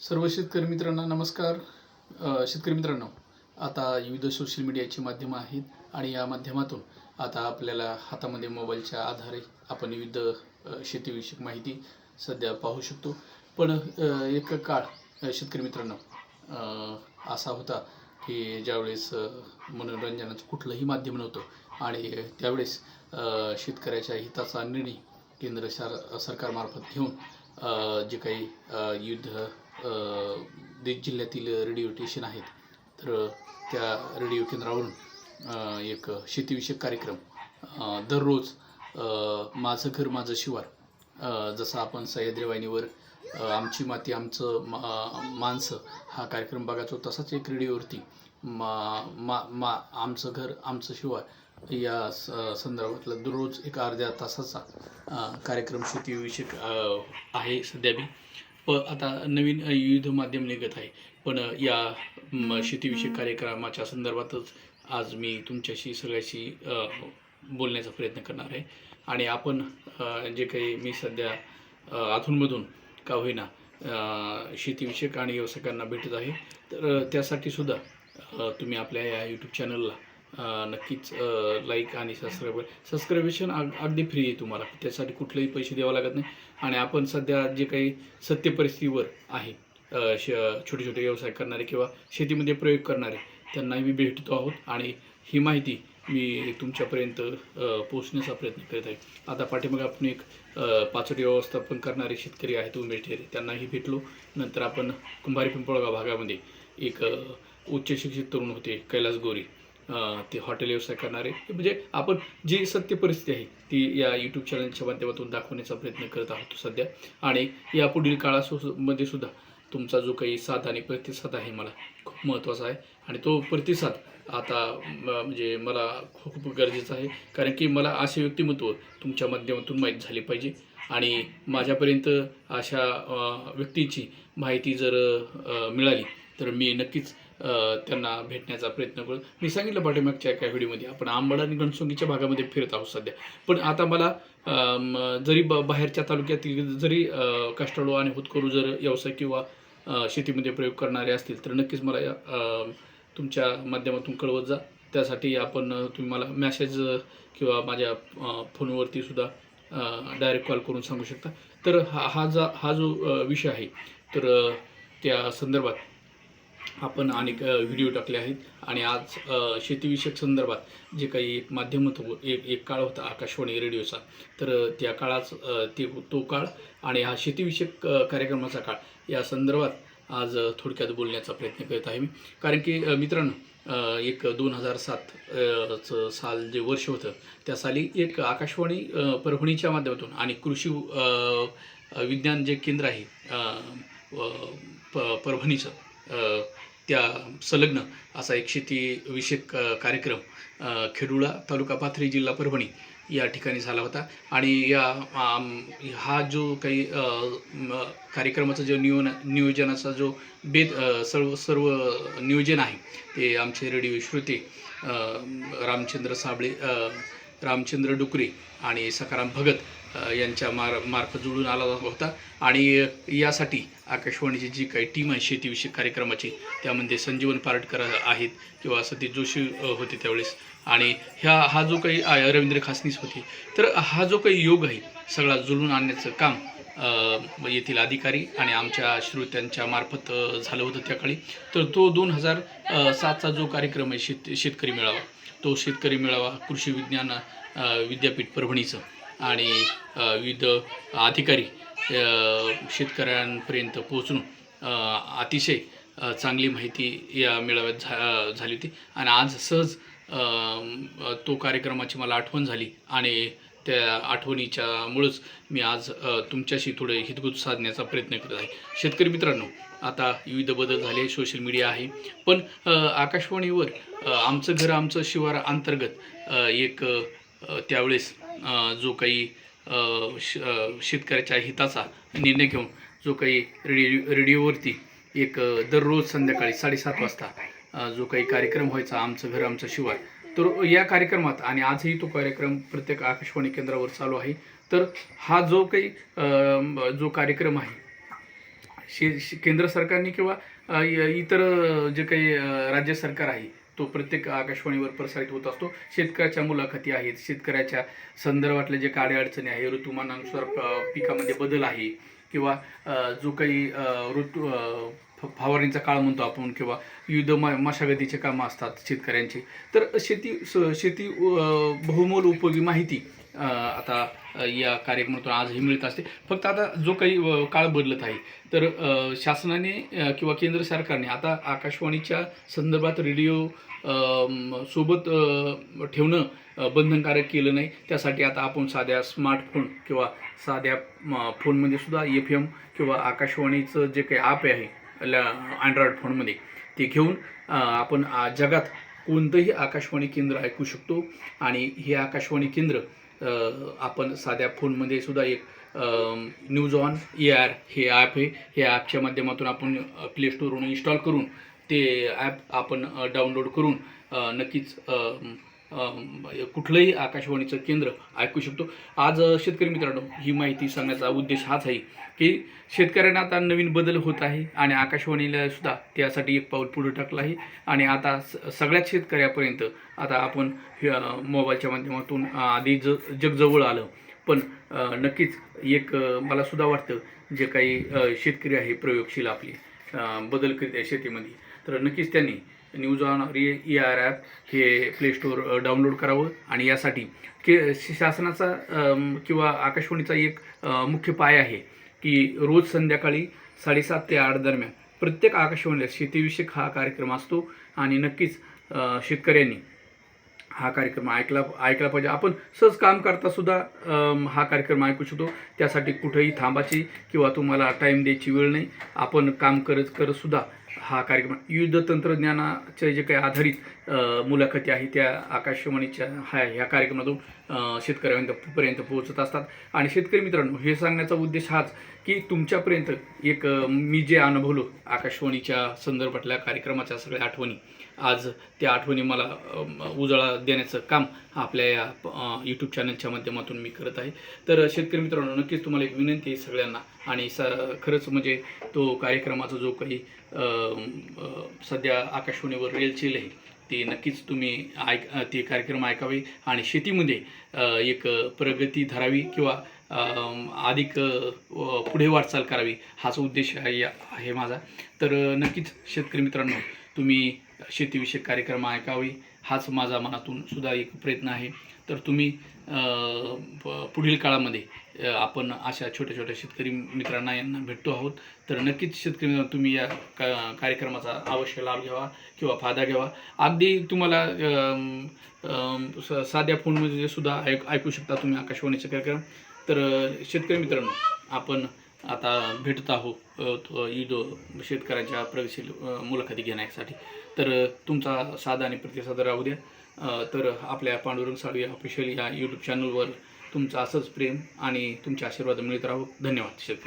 सर्व शेतकरी मित्रांना नमस्कार. शेतकरी मित्रांनो आता विविध सोशल मीडियाची माध्यमं आहेत आणि या माध्यमातून आता आपल्याला हातामध्ये मोबाईलच्या आधारे आपण विविध शेतीविषयक माहिती सध्या पाहू शकतो. पण एक काळ शेतकरी मित्रांनो असा होता की ज्यावेळेस मनोरंजनाचं कुठलंही माध्यम नव्हतं आणि त्यावेळेस शेतकऱ्याच्या हिताचा निर्णय केंद्र सर सरकारमार्फत घेऊन जे काही युद्ध जिल्ह्यातील रेडिओ स्टेशन आहेत. तर त्या रेडिओ केंद्रावरून एक शेतीविषयक कार्यक्रम दररोज माझं घर माझं शिवार जसं आपण सह्याद्री वाहिनीवर आमची माती आमचं मा माणसं हा कार्यक्रम बघायचो तसाच एक रेडिओवरती मा मा मा आमचं घर आमचं शिवार या स संदर्भातला दररोज एक अर्ध्या तासाचा कार्यक्रम शेतीविषयक आहे सध्या बी. प आता नवीन विविध माध्यम निघत आहे. पण या शेतीविषयक कार्यक्रमाच्या संदर्भातच आज मी तुमच्याशी सगळ्याशी बोलण्याचा प्रयत्न करणार आहे. आणि आपण जे काही मी सध्या अ, अधूनमधून का होईना शेतीविषयक आणि व्यावसायिकांना भेटत आहे तर त्यासाठी सुद्धा तुम्ही आपल्या या यूट्यूब चॅनलला नक्कीच लाईक आणि सबस्क्राईबर सबस्क्रिप्शन अग अगदी फ्री आहे तुम्हाला. त्यासाठी कुठलेही पैसे द्यावं लागत नाही. आणि आपण सध्या जे काही सत्य परिस्थितीवर आहे श छोटे छोटे व्यवसाय करणारे किंवा शेतीमध्ये प्रयोग करणारे त्यांनाही मी भेटतो आहोत. आणि ही माहिती मी तुमच्यापर्यंत पोहोचण्याचा प्रयत्न करत आहे. आता पाठीमागे आपण एक पाचोटी व्यवस्थापन करणारे शेतकरी आहेत उमेश ढेरे. त्यांनाही भेटलो. नंतर आपण कुंभारी पिंपळगाव भागामध्ये एक उच्च शिक्षित तरुण होते कैलास गोरी. ते हॉटेल व्यवसाय करणारे. म्हणजे आपण जी सत्य परिस्थिती आहे ती या यूट्यूब चॅनलच्या माध्यमातून दाखवण्याचा प्रयत्न करत आहोत सध्या. आणि या पुढील काळामध्ये सुद्धा तुमचा जो काही साथ आणि प्रतिसाद आहे मला खूप महत्त्वाचा आहे. आणि तो प्रतिसाद आता म्हणजे मला खूप गरजेचं आहे. कारण की मला असे व्यक्तिमत्व तुमच्या माध्यमातून माहीत झाली पाहिजे. आणि माझ्यापर्यंत अशा व्यक्तीची माहिती जर मिळाली तर मी नक्कीच त्यांना भेटण्याचा प्रयत्न करू. मी सांगितलं पाठीमागच्या एका व्हिडिओमध्ये आपण आंबड आणि घणसुंगीच्या भागामध्ये फिरत आहोत सध्या. पण आता मला जरी ब बाहेरच्या तालुक्यातील जरी अ, कष्टाळू आणि हुतकरू जर व्यवसाय किंवा शेतीमध्ये प्रयोग करणारे असतील तर नक्कीच मला या तुमच्या माध्यमातून कळवत जा. त्यासाठी आपण तुम्ही मला मॅसेज किंवा माझ्या फोनवरती सुद्धा डायरेक्ट कॉल करून सांगू शकता. तर हा हा जा हा जो विषय आहे तर त्या संदर्भात आपण अनेक व्हिडिओ टाकले आहेत. आणि आज शेतीविषयक संदर्भात जे काही एक माध्यम होतं एक एक काळ होता आकाशवाणी रेडिओचा. तर त्या काळाच ते तो काळ आणि हा शेतीविषयक कार्यक्रमाचा काळ या संदर्भात आज थोडक्यात बोलण्याचा प्रयत्न करत आहे मी. कारण की मित्रांनो एक दोन हजार सात चं साल जे वर्ष होतं त्या साली एक आकाशवाणी परभणीच्या माध्यमातून आणि कृषी विज्ञान जे केंद्र आहे प परभणीचं त्या संलग्न असा एक शेतीविषयक कार्यक्रम खेडुळा तालुका पाथरी जिल्हा परभणी या ठिकाणी झाला होता. आणि या हा जो काही कार्यक्रमाचा जो नियो नियोजनाचा जो बेद सर्व सर्व नियोजन आहे ते आमचे रेडिओ श्रोते रामचंद्र साबळे रामचंद्र डुकरे आणि सकाराम भगत यांच्या मार मार्फत जुळून आला होता. आणि यासाठी आकाशवाणीची जी काही टीम आहे शेतीविषयक कार्यक्रमाची त्यामध्ये संजीवन पारटकर आहेत किंवा सतीश जोशी होते त्यावेळेस. आणि ह्या हा जो काही रवींद्र खासनीस होते. तर हा जो काही योग आहे सगळा जुळून आणण्याचं काम येथील अधिकारी आणि आमच्या श्रोत्यांच्या मार्फत झालं होतं त्या काळी तर तो दोन हजार सातचा जो कार्यक्रम आहे शेत शेतकरी मेळावा तो शेतकरी मेळावा कृषी विज्ञान विद्यापीठ परभणीचं. आणि विविध अधिकारी शेतकऱ्यांपर्यंत पोहोचून अतिशय चांगली माहिती या मेळाव्यात झा झाली होती. आणि आज सहज तो कार्यक्रमाची मला आठवण झाली आणि त्या आठवणीच्यामुळंच मी आज तुमच्याशी थोडे हितगुज साधण्याचा प्रयत्न करत आहे. शेतकरी मित्रांनो आता विविध बदल झाले सोशल मीडिया आहे. पण आकाशवाणीवर आमचं घर आमचं शिवार अंतर्गत एक त्यावेळेस जो काही श शेतकऱ्याच्या हिताचा निर्णय घेऊन जो काही रेडिओ रेडिओवरती एक दररोज संध्याकाळी साडेसात वाजता जो काही कार्यक्रम व्हायचा आमचं घर आमचं शिवार तर या कार्यक्रमात आणि आजही तो कार्यक्रम प्रत्येक आकाशवाणी केंद्रावर चालू आहे. तर हा जो काही जो कार्यक्रम आहे शे केंद्र सरकारने किंवा इतर जे काही राज्य सरकार आहे तो प्रत्येक आकाशवाणीवर प्रसारित होत असतो. शेतकऱ्याच्या मुलाखती आहेत. शेतकऱ्याच्या संदर्भातल्या जे काड्या अडचणी आहे ऋतुमानानुसार पिकामध्ये बदल आहे किंवा जो काही ऋतू फवारणीचा काळ म्हणतो आपण किंवा विविध म मशागतीचे कामं असतात शेतकऱ्यांची. तर शेती स- शेती बहुमोल उपयोगी माहिती आता या कार्यक्रमातून आजही मिळत असते. फक्त आता जो काही काळ बदलत आहे तर शासनाने किंवा केंद्र सरकारने आता आकाशवाणीच्या संदर्भात रेडिओ सोबत ठेवणं बंधनकारक केलं नाही. त्यासाठी आता आपण साध्या स्मार्टफोन किंवा साध्या फोनमध्ये सुद्धा एफ एम किंवा आकाशवाणीचं जे काही ॲप आहे अँड्रॉइड फोनमध्ये ते घेऊन आपण जगात कोणतंही आकाशवाणी केंद्र ऐकू शकतो. आणि हे आकाशवाणी केंद्र आपण साध्या फोनमध्ये सुद्धा एक न्यूज ऑन ए आर हे ॲप आहे. हे ॲपच्या माध्यमातून आपण प्ले स्टोरवरून इन्स्टॉल करून ते ॲप आपण डाउनलोड करून नक्कीच कुठलंही आकाशवाणीचं केंद्र ऐकू शकतो. आज शेतकरी मित्रांनो ही माहिती सांगण्याचा उद्देश हाच आहे की शेतकऱ्यांना आता नवीन बदल होत आहे आणि आकाशवाणीला सुद्धा त्यासाठी एक पाऊल पुढे टाकलं आहे. आणि आता स सगळ्याच शेतकऱ्यापर्यंत आता आपण मोबाईलच्या माध्यमातून आधी ज जग जवळ आलं. पण नक्कीच एक मला सुद्धा वाटतं जे काही शेतकरी आहे प्रयोगशील आपली बदल करीत आहे शेतीमध्ये तर नक्कीच त्यांनी news on E R app हे प्ले स्टोअर डाउनलोड करावं आणि यासाठी के शासनाचा किंवा आकाशवाणीचा एक मुख्य पाय आहे की रोज संध्याकाळी साडेसात ते आठ दरम्यान प्रत्येक आकाशवाणीला शेतीविषयक हा कार्यक्रम असतो आणि नक्कीच शेतकऱ्यांनी हा कार्यक्रम ऐकला ऐकला पाहिजे. आपण सहज काम करता सुद्धा हा कार्यक्रम ऐकू शकतो. त्यासाठी कुठेही थांबायची किंवा तुम्हाला टाईम द्यायची वेळ नाही. आपण काम करत करत सुद्धा हा कार्यक्रम युद्ध तंत्रज्ञानाचे जे काही आधारित मुलाखती आहे त्या आकाशवाणीच्या ह्या ह्या कार्यक्रमातून अ, शेतकऱ्यांपर्यंत पोहोचत असतात. आणि शेतकरी मित्रांनो हे सांगण्याचा उद्देश हाच की तुमच्यापर्यंत एक मी जे अनुभवलो आकाशवाणीच्या संदर्भातल्या कार्यक्रमाच्या सगळ्या आठवणी आज त्या आठवणी मला उजाळा देण्याचं काम आपल्या या यूट्यूब चॅनलच्या माध्यमातून मी करत आहे. तर शेतकरी मित्रांनो नक्कीच तुम्हाला एक विनंती आहे सगळ्यांना. आणि स खरंच म्हणजे तो कार्यक्रमाचा जो काही सध्या आकाशवाणीवर रेलचेल आहे ते नक्कीच तुम्ही ऐक ते कार्यक्रम ऐकावे आणि शेतीमध्ये एक प्रगती धरावी किंवा अधिक पुढे वाटचाल करावी हाच उद्देश आहे आहे माझा. तर नक्कीच शेतकरी मित्रांनो तुम्ही शेतीविषयक कार्यक्रम ऐकावे हाच माझा मनातून सुद्धा एक प्रयत्न आहे. तर तुम्ही पुढील काळामध्ये आपण अशा छोट्या छोट्या शेतकरी मित्रांना यांना भेटतो आहोत. तर नक्कीच शेतकरी मित्रांनो तुम्ही या का कार्यक्रमाचा अवश्य लाभ घ्यावा किंवा फायदा घ्यावा. अगदी तुम्हाला स- साध्या फोनमध्ये सुद्धा ऐक ऐकू शकता तुम्ही आकाशवाणीचा कार्यक्रम. तर शेतकरी मित्रांनो आपण आता भेटत आहोत ईद शेतकऱ्यांच्या प्रगतशील मुलाखती घेण्यासाठी. तर तुमचा साधा आणि प्रतिसाद राहू द्या. तर आपल्या पांडुरंग साळवी ऑफिशियल या यूट्यूब चॅनलवर तुमचं असंच प्रेम आणि तुमचे आशीर्वाद मिळत राहू. धन्यवाद. शेतकरी